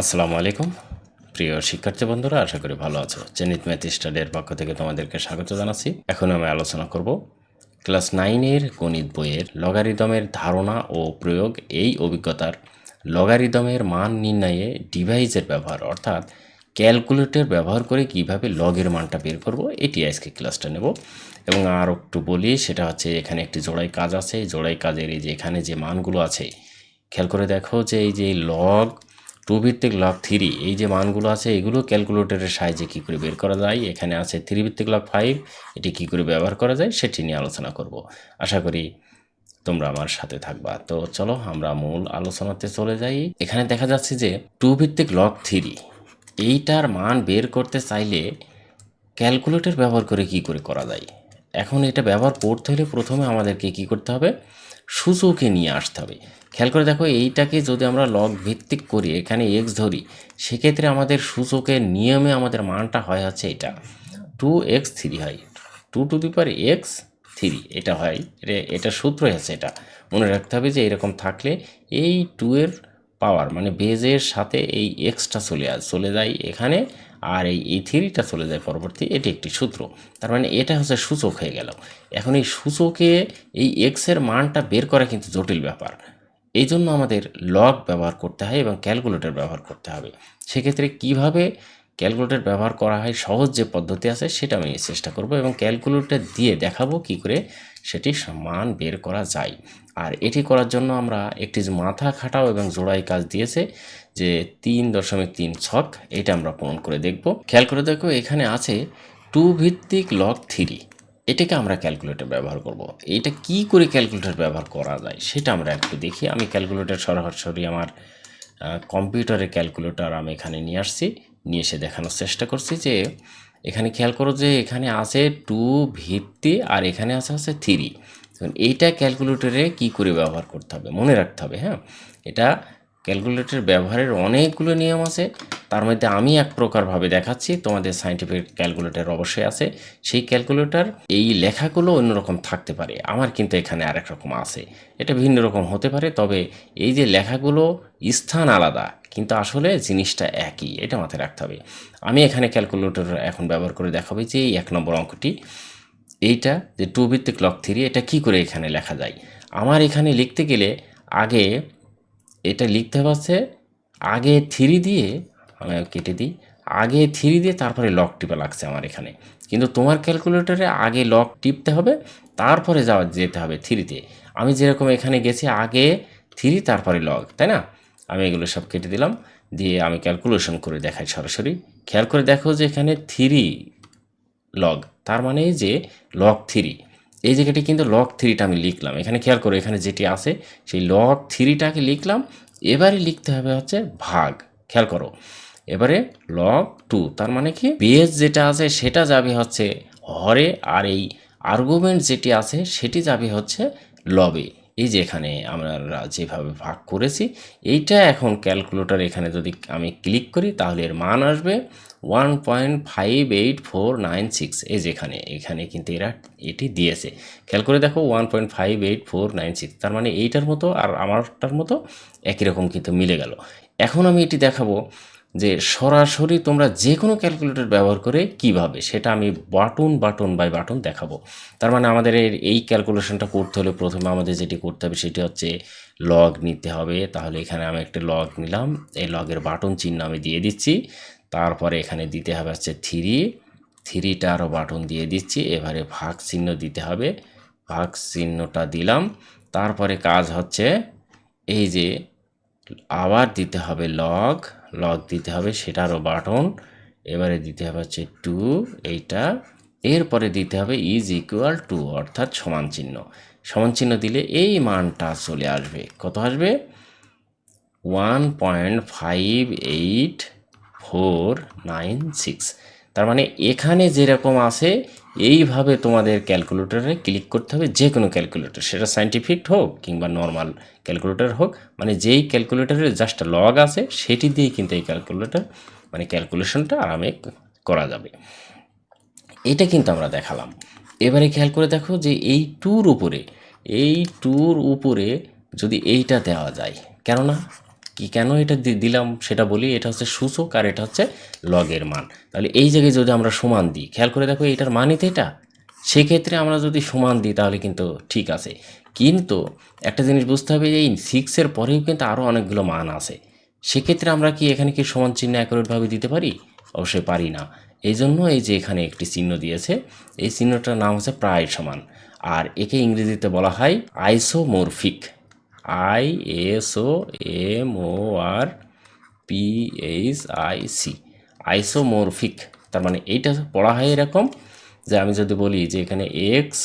আসসালামু আলাইকুম। প্রিয় শিক্ষার্থী বন্ধুরা, আশা করি ভালো আছো। জেনিত ম্যাথ স্টাডির পক্ষ থেকে তোমাদেরকে স্বাগত জানাচ্ছি। এখন আমি আলোচনা করব ক্লাস নাইনের গণিত বইয়ের লগারিদমের ধারণা ও প্রয়োগ। এই অভিজ্ঞতার লগারিদমের মান নির্ণয়ে ডিভাইসের ব্যবহার, অর্থাৎ ক্যালকুলেটর ব্যবহার করে কীভাবে লগের মানটা বের করব, এটি আজকে ক্লাসটা নেব। এবং আর একটু বলি, সেটা হচ্ছে এখানে একটি জোড়াই কাজ আছে। জোড়াই কাজের এই যে এখানে যে মানগুলো আছে, খেয়াল করে দেখো যে এই যে লগ টু ভিত্তিক লগ থ্রি এই যে মানগুলো আছে, এগুলো ক্যালকুলেটরের সাহায্যে কী করে বের করা যায়? এখানে আছে থ্রি ভিত্তিক লগ ফাইভ এটি কী করে ব্যবহার করা যায়? সেটি নিয়ে আলোচনা করব। আশা করি তোমরা আমার সাথে থাকবা। তো চলো, আমরা মূল আলোচনাতে চলে যাই। এখানে দেখা যাচ্ছে যে টু ভিত্তিক লগ থ্রি এইটার মান বের করতে চাইলে ক্যালকুলেটর ব্যবহার করে কি করে করা যায়? এখন এটা ব্যবহার করতে হলে প্রথমে আমাদেরকে কি করতে হবে? সূচকে নিয়ে আসতে হবে। খেয়াল করে দেখো, এইটাকে যদি আমরা লগ ভিত্তিক করি, এখানে এক্স ধরি, সেক্ষেত্রে আমাদের সূচকের নিয়মে আমাদের মানটা হয় হচ্ছে এটা। টু এক্স থ্রি হয়। Two to the power x three এটা হয়। এটা- সূত্র আছে এটা। মনে রাখতে হবে যে এরকম থাকলে এই টু এর পাওয়ার মানে বেজের সাথে এই এক্সটা চলে আস চলে যায় এখানে আর এই এই থ্রিটা চলে যায় পরবর্তী, এটি একটি সূত্র। তার মানে এটা হচ্ছে সূচক হয়ে গেল। এখন এই সূচকে এই এক্সের মানটা বের করা কিন্তু জটিল ব্যাপার। এই জন্য আমাদের লগ ব্যবহার করতে হয় এবং ক্যালকুলেটর ব্যবহার করতে হবে। সেক্ষেত্রে কীভাবে ক্যালকুলেটর ব্যবহার করা হয়, সহজ যে পদ্ধতি আছে, সেটা আমি চেষ্টা করব এবং ক্যালকুলেটর দিয়ে দেখাবো কি করে সেটি মান বের করা যায়। আর এটি করার জন্য আমরা একটি মাথা খাটাও এবং জোড়াই কাজ দিয়েছে, যে তিন দশমিক তিন ছক, এটা আমরা পূরণ করে দেখব। খেয়াল করে দেখো, এখানে আছে টু ভিত্তিক লগ থ্রি এটাকে আমরা ক্যালকুলেটর ব্যবহার করব। এটা কি করে ক্যালকুলেটর ব্যবহার করা যায়, সেটা আমরা একটু দেখি। আমি ক্যালকুলেটর সরাসরি আমার কম্পিউটারে ক্যালকুলেটর আমি এখানে নিয়ে আসছি, নিয়ে এসে দেখানোর চেষ্টা করছি যে, এখানে খেয়াল করো যে এখানে আছে টু ভিত্তি আর এখানে আছে আছে থ্রি এইটা ক্যালকুলেটরে কি করে ব্যবহার করতে হবে? মনে রাখতে হবে হ্যাঁ? এটা ক্যালকুলেটর ব্যবহারের অনেকগুলো নিয়ম আছে। তার মধ্যে আমি এক প্রকারভাবে দেখাচ্ছি, তোমাদের সাইন্টিফিক ক্যালকুলেটর অবশ্যই আছে। সেই ক্যালকুলেটর এই লেখাগুলো অন্যরকম থাকতে পারে। আমার কিন্তু এখানে আরেক রকম আছে। এটা ভিন্ন রকম হতে পারে, তবে এই যে লেখাগুলো স্থান আলাদা, কিন্তু আসলে জিনিসটা একই, এটা মাথায় রাখতে হবে। আমি এখানে ক্যালকুলেটর এখন ব্যবহার করে দেখাবো যে এই এক নম্বর অঙ্কটি এইটা যে টু ভিত্তিক লক থ্রি, এটা কি করে এখানে লেখা যায়? আমার এখানে লিখতে গেলে আগে এটা লিখতে হচ্ছে, আগে থ্রি দিয়ে কেটে দিই, আগে থ্রি দিয়ে তারপরে লক টিপা লাগছে আমার এখানে। কিন্তু তোমার ক্যালকুলেটরে আগে লক টিপতে হবে, তারপরে যাওয়া যেতে হবে থ্রিতে। আমি যেরকম এখানে গেছি, আগে থ্রি, তারপরে লক, তাই না? আমি এগুলো সব কেটে দিলাম, দিয়ে আমি ক্যালকুলেশন করে দেখাই সরাসরি। খেয়াল করে দেখো যে এখানে থ্রি লগ তার মানে যে লগ থ্রি এই জায়গাটি কিন্তু লগ থ্রিটা আমি লিখলাম। এখানে খেয়াল করো, এখানে যেটি আছে, সেই লগ থ্রিটাকে লিখলাম। এবারে লিখতে হবে হচ্ছে ভাগ। খেয়াল করো, এবারে লগ টু তার মানে কি? বেস যেটা আছে, সেটা যাবে হচ্ছে হরে, আর এই আর্গুমেন্ট যেটি আছে, সেটি যাবে হচ্ছে লবে এই যে এখানে আমরা যেভাবে ভাগ করেছি, এইটা এখন ক্যালকুলেটর এখানে যদি আমি ক্লিক করি, তাহলে এর মান আসবে one point five eight four nine six এই যেখানে এখানে কিন্তু এরা এটি দিয়েছে। খেয়াল করে দেখো one point five eight four nine six তার মানে এইটার মতো আর আমারটার মতো একই রকম কিন্তু মিলে গেল। এখন আমি এটি দেখাবো যে সরাসরি তোমরা যে কোনো ক্যালকুলেটর ব্যবহার করে কীভাবে সেটা আমি বাটন বাটন বাই বাটন দেখাবো। তার মানে আমাদের এই ক্যালকুলেশনটা করতে হলে প্রথমে আমাদের যেটি করতে হবে সেটি হচ্ছে লগ নিতে হবে। তাহলে এখানে আমি একটা লগ নিলাম, এই লগের বাটন চিহ্ন আমি দিয়ে দিচ্ছি। তারপরে এখানে দিতে হবে হচ্ছে থ্রি। থ্রিটা আরও বাটন দিয়ে দিচ্ছি, এবারে ভাগ চিহ্ন দিতে হবে। ভাগ চিহ্নটা দিলাম, তারপরে কাজ হচ্ছে এই যে আবার দিতে হবে লগ লগ দিতে হবে সেটারও বাটন এবারে দিতে হবে হচ্ছে টু এইটা। এরপরে দিতে হবে ইজ ইকুয়াল টু অর্থাৎ সমান চিহ্ন। সমান চিহ্ন দিলে এই মানটা চলে আসবে। কত আসবে? One point five eight four, nine, six. তার মানে এখানে যেরকম আছে, এইভাবে তোমাদের ক্যালকুলেটরে ক্লিক করতে হবে যে কোনো ক্যালকুলেটর। সেটা সাইন্টিফিক হোক কিংবা নর্মাল ক্যালকুলেটর হোক মানে যেই ক্যালকুলেটরের জাস্ট লগ আছে, সেটি দিয়েই কিন্তু এই ক্যালকুলেটর মানে ক্যালকুলেশনটা আরামে করা যাবে। এটা কিন্তু আমরা দেখালাম। এবারে খেয়াল করে দেখো যে এই টুর উপরে, এই টুর উপরে যদি এইটা দেওয়া যায়, কেননা কি কেন এটা দিলাম সেটা বলি, এটা হচ্ছে সূচক আর এটা হচ্ছে লগের মান। তাহলে এই জায়গায় যদি আমরা সমান দিই, খেয়াল করে দেখো এটার মানই তো এটা। সেক্ষেত্রে আমরা যদি সমান দিই, তাহলে কিন্তু ঠিক আছে। কিন্তু একটা জিনিস বুঝতে হবে যে এই সিক্সের পরেও কিন্তু আরও অনেকগুলো মান আছে। সেক্ষেত্রে আমরা কি এখানে কি সমান চিহ্ন অ্যাকুরেটভাবে দিতে পারি? অবশ্যই পারি না। এই জন্য এই যে এখানে একটি চিহ্ন দিয়েছে, এই চিহ্নটার নাম হচ্ছে প্রায় সমান। আর একে ইংরেজিতে বলা হয় isomorphic I S O M O R P H I C isomorphic তার মানে এইটা পড়া হয় এরকম যে আমি যদি বলি যে এখানে এক্স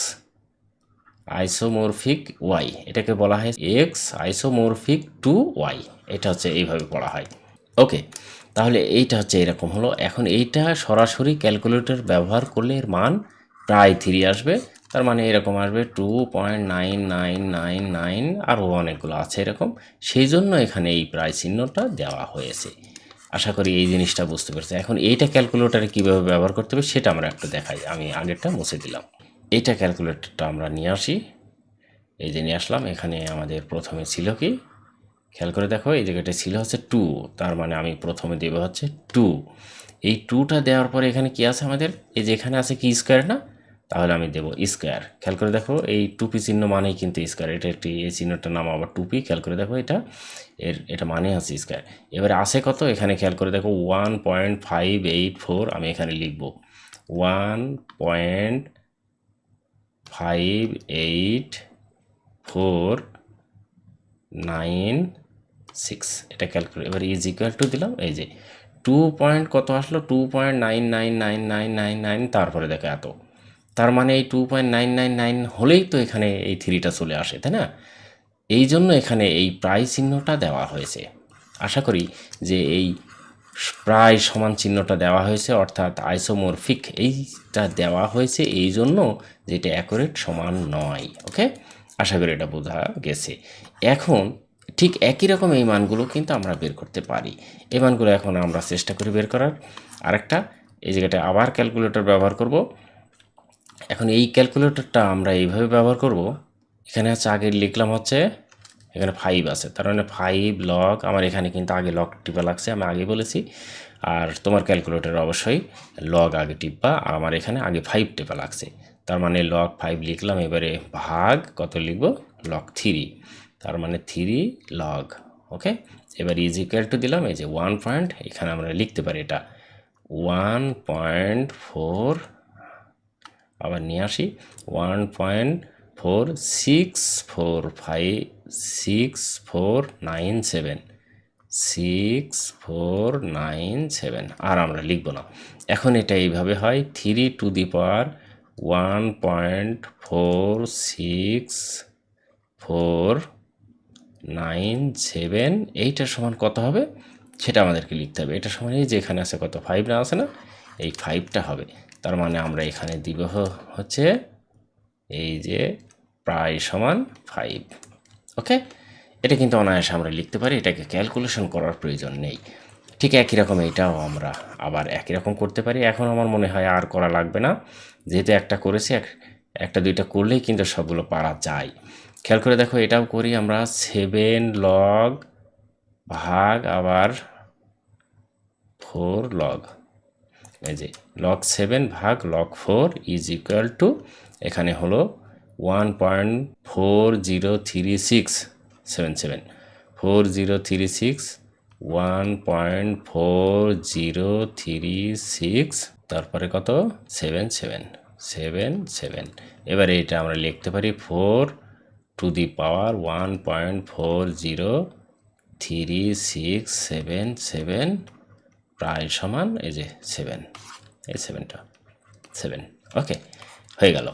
আইসোমরফিক ওয়াই এটাকে বলা হয় এক্স আইসোমরফিক টু ওয়াই এটা হচ্ছে এইভাবে পড়া হয়। ওকে তাহলে এইটা হচ্ছে এরকম হলো। এখন এইটা সরাসরি ক্যালকুলেটর ব্যবহার করলে এর মান প্রায় থ্রি আসবে। তার মানে এরকম আসবে two point nine nine nine nine আরও অনেকগুলো আছে এরকম। সেই জন্য এখানে এই প্রায় চিহ্নটা দেওয়া হয়েছে। আশা করি এই জিনিসটা বুঝতে পেরেছে। এখন এইটা ক্যালকুলেটারে কীভাবে ব্যবহার করতে হবে সেটা আমরা একটু দেখাই। আমি আগেরটা মুছে দিলাম। এইটা ক্যালকুলেটরটা আমরা নিয়ে আসি। এই যে নিয়ে আসলাম, এখানে আমাদের প্রথমে ছিল কি? খেয়াল করে দেখো, এই জায়গাটা ছিল হচ্ছে টু তার মানে আমি প্রথমে দেবো হচ্ছে টু এই টুটা দেওয়ার পরে এখানে কি আছে আমাদের? এই যে এখানে আছে কি স্কোয়ার না? তাহলে আমি দেবো স্কোয়ার খেয়াল করে দেখো, এই টুপি চিহ্ন মানেই কিন্তু স্কোয়ার এটা একটি, এই চিহ্নটার নাম আবার টুপি খেয়াল করে দেখো, এটা, এর, এটা মানে হচ্ছে স্কোয়ার এবারে আছে কত? এখানে খেয়াল করে দেখো one point five eight four আমি এখানে লিখব। One point five eight four nine six এটা ক্যালকুলেট এবার ইজ ইকুয়াল টু দিলাম, এই যে টু পয়েন্ট কত আসলো? Two point nine nine nine nine nine nine তারপরে দেখো এত। তার মানে এই two point nine nine nine হলেই তো এখানে এই থ্রিটা চলে আসে, তাই না? এই জন্য এখানে এই প্রায় চিহ্নটা দেওয়া হয়েছে। আশা করি যে এই প্রায় সমান চিহ্নটা দেওয়া হয়েছে, অর্থাৎ আইসোমরফিক এইটা দেওয়া হয়েছে এই জন্য যেটা অ্যাকুরেট সমান নয় ওকে আশা করি এটা বোঝা গেছে। এখন ঠিক একই রকম এই মানগুলো কিন্তু আমরা বের করতে পারি। এই মানগুলো এখন আমরা চেষ্টা করি বের করার। আরেকটা, এই জায়গাটা আবার ক্যালকুলেটর ব্যবহার করব। এখন এই ক্যালকুলেটরটা আমরা এইভাবে ব্যবহার করব। এখানে হচ্ছে আগে লিখলাম হচ্ছে, এখানে ফাইভ আছে। তার মানে ফাইভ লগ আমার এখানে কিন্তু আগে লক টিপা লাগছে, আমি আগে বলেছি। আর তোমার ক্যালকুলেটরে অবশ্যই লগ আগে টিপা আর আমার এখানে আগে ফাইভ টিপা লাগছে। তার মানে লগ ফাইভ লিখলাম, এবারে ভাগ কত লিখব? লক থ্রি তার মানে থ্রি লগ ওকে এবার ইজ টু দিলাম, এই যে ওয়ান পয়েন্ট এখানে আমরা লিখতে পারি এটা। ওয়ান পয়েন্ট ফোর আবার নিয়ে আসি। One point four six four five six four nine seven. Six four nine seven. আর আমরা লিখব না। এখন এটা এইভাবে হয়। Three to the power one point four six four nine seven. এইটার সমান কত হবে? সেটা আমাদেরকে লিখতে হবে। এটা সমান এই যে এখানে আছে কত? ফাইভ না আছে না? এই ফাইভটা হবে। তার মানে আমরা এখানে দিব হচ্ছে এই যে প্রায় সমান ফাইভ ওকে? এটা কিন্তু অনায়াসে আমরা লিখতে পারি, এটাকে ক্যালকুলেশন করার প্রয়োজন নেই। ঠিক একই রকম এটাও আমরা আবার একই রকম করতে পারি। এখন আমার মনে হয় আর করা লাগবে না। যেহেতু একটা করেছি, এক- একটা দুইটা করলেই কিন্তু সবগুলো পারা যায়। খেয়াল করে দেখো, এটাও করি আমরা সেভেন লগ ভাগ আবার ফোর লগ এই যে লগ সেভেন ভাগ log four is equal to এখানে হলো one point four zero three six seven seven four zero three six one point four zero three six তারপরে কত? সেভেন সেভেন সেভেন সেভেন এবারে এটা আমরা লিখতে পারি four to the power one point four zero three six seven seven প্রায় সমান, এই যে সেভেন এই সেভেনটা সেভেন ওকে হয়ে গেল।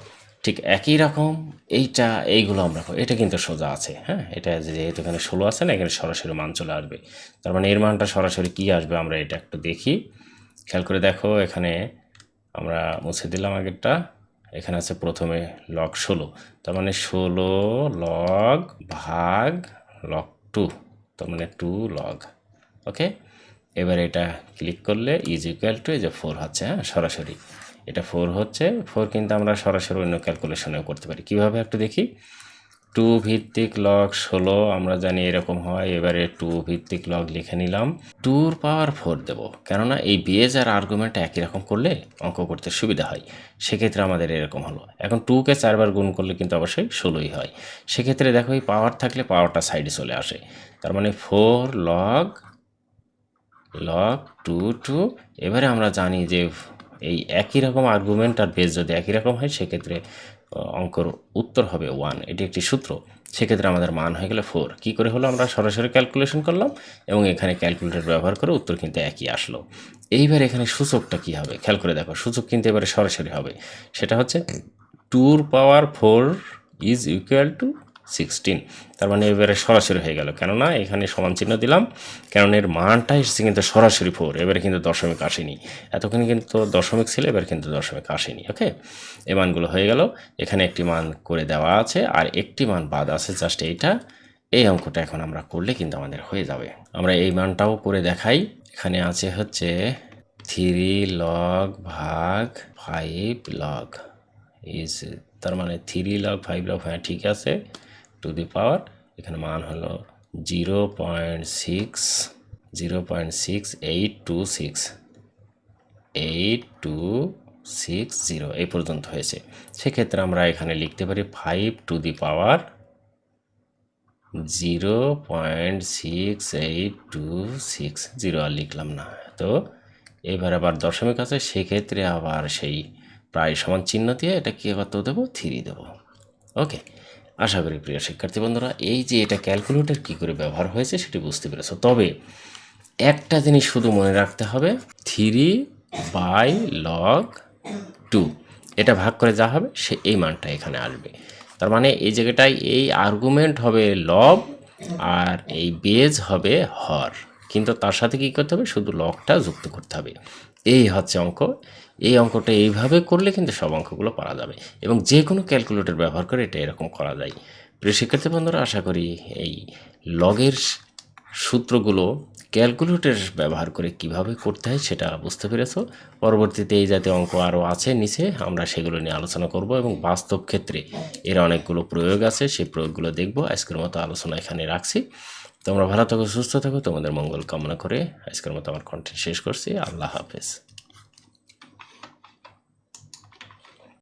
ঠিক একই রকম এইটা, এইগুলো আমরা। এটা কিন্তু সোজা আছে হ্যাঁ? এটা যেহেতু এখানে ষোলো আছে না, এখানে সরাসরি মান চলে আসবে। তার মানে এর মানটা সরাসরি কী আসবে আমরা এটা একটু দেখি। খেয়াল করে দেখো, এখানে আমরা মুছে দিলাম আগেরটা। এখানে আছে প্রথমে লগ ষোলো, তার মানে ষোলো লগ ভাগ লগ টু তার মানে টু লগ ওকে এবার এটা ক্লিক করলে ইজ ইকুয়াল টু এই যে ফোর হচ্ছে হ্যাঁ? সরাসরি। এটা ফোর হচ্ছে ফোর কিন্তু আমরা সরাসরি অন্য ক্যালকুলেশনেও করতে পারি। কীভাবে একটু দেখি? টু ভিত্তিক লগ ষোলো, আমরা জানি এরকম হয়। এবারে টু ভিত্তিক লগ লিখে নিলাম। টুর পাওয়ার ফোর দেবো। কেননা এই বিএজ আর আর্গুমেন্ট একই রকম করলে অঙ্ক করতে সুবিধা হয়। সেক্ষেত্রে আমাদের এরকম হলো। এখন টুকে চারবার গুণ করলে কিন্তু অবশ্যই ষোলোই হয়। সেক্ষেত্রে দেখো এই পাওয়ার থাকলে পাওয়ারটা সাইডে চলে আসে। তার মানে four log log two two. এবারে আমরা জানি যে এই একই রকম আর্গুমেন্ট আর বেস যদি একই রকম হয়, সেক্ষেত্রে অঙ্কর উত্তর হবে ওয়ান এটি একটি সূত্র। সেক্ষেত্রে আমাদের মান হয়ে গেলে ফোর কী করে হলো আমরা সরাসরি ক্যালকুলেশন করলাম এবং এখানে ক্যালকুলেটর ব্যবহার করে উত্তর কিন্তু একই আসলো। এইবার এখানে সূচকটা কী হবে? খেয়াল করে দেখো, সূচক কিন্তু এবারে সরাসরি হবে। সেটা হচ্ছে টুর power four is equal to sixteen তার মানে এবারে সরাসরি হয়ে গেল। কেননা এখানে সমান চিহ্ন দিলাম। কেননা এর মানটা এসেছে কিন্তু সরাসরি ফোর এবারে কিন্তু দশমিক আসেনি। এতক্ষণ কিন্তু দশমিক ছিল, এবার কিন্তু দশমিক আসেনি ওকে এ মানগুলো হয়ে গেল। এখানে একটি মান করে দেওয়া আছে আর একটি মান বাদ আছে। জাস্ট এইটা। এই অঙ্কটা এখন আমরা করলে কিন্তু আমাদের হয়ে যাবে। আমরা এই মানটাও করে দেখাই। এখানে আছে হচ্ছে থ্রি লগ ভাগ ফাইভ লগ ইজ তার মানে থ্রি লগ ফাইভ লগ হ্যাঁ ঠিক আছে। টু দি পাওয়ার এখানে মান হলো zero point six zero point six eight two six eight two six zero এই পর্যন্ত হয়েছে। সেক্ষেত্রে আমরা এখানে লিখতে পারি five to the power zero point six eight two six zero আর লিখলাম না। তো এবার আবার দশমিক আছে, সেক্ষেত্রে আবার সেই প্রায় সমান চিহ্ন দিয়ে এটা কী কত দেবো থ্রি দেবো। ওকে আশা করি প্রিয় শিক্ষার্থী বন্ধুরা, এই যে এটা ক্যালকুলেটর কী করে ব্যবহার হয়েছে সেটি বুঝতে পেরেছ। তবে একটা জিনিস শুধু মনে রাখতে হবে থ্রি বাই লগ টু এটা ভাগ করে যা হবে সে এই মানটা এখানে আসবে। তার মানে এই জায়গাটায় এই আর্গুমেন্ট হবে লব আর এই বেজ হবে হর। কিন্তু তার সাথে কী করতে হবে? শুধু লগটা যুক্ত করতে হবে। এই হচ্ছে অঙ্ক। এই অঙ্কটা এইভাবে করলে কিন্তু সব অঙ্কগুলো পারা যাবে এবং যে কোনো ক্যালকুলেটর ব্যবহার করে এটা এরকম করা যায়। প্রিয় শিক্ষার্থী বন্ধুরা, আশা করি এই লগের সূত্রগুলো ক্যালকুলেটর ব্যবহার করে কীভাবে করতে হয় সেটা বুঝতে পেরেছ। পরবর্তীতে এই জাতীয় অঙ্ক আরও আছে নিচে, আমরা সেগুলো নিয়ে আলোচনা করব এবং বাস্তব ক্ষেত্রে এর অনেকগুলো প্রয়োগ আছে, সেই প্রয়োগগুলো দেখব। আজকের মতো আলোচনা এখানে রাখছি। তোমরা ভালো থাকো, সুস্থ থাকো, তোমাদের মঙ্গল কামনা করে আজকের মতো আমার কন্টেন্ট শেষ করছি। আল্লাহ হাফেজ।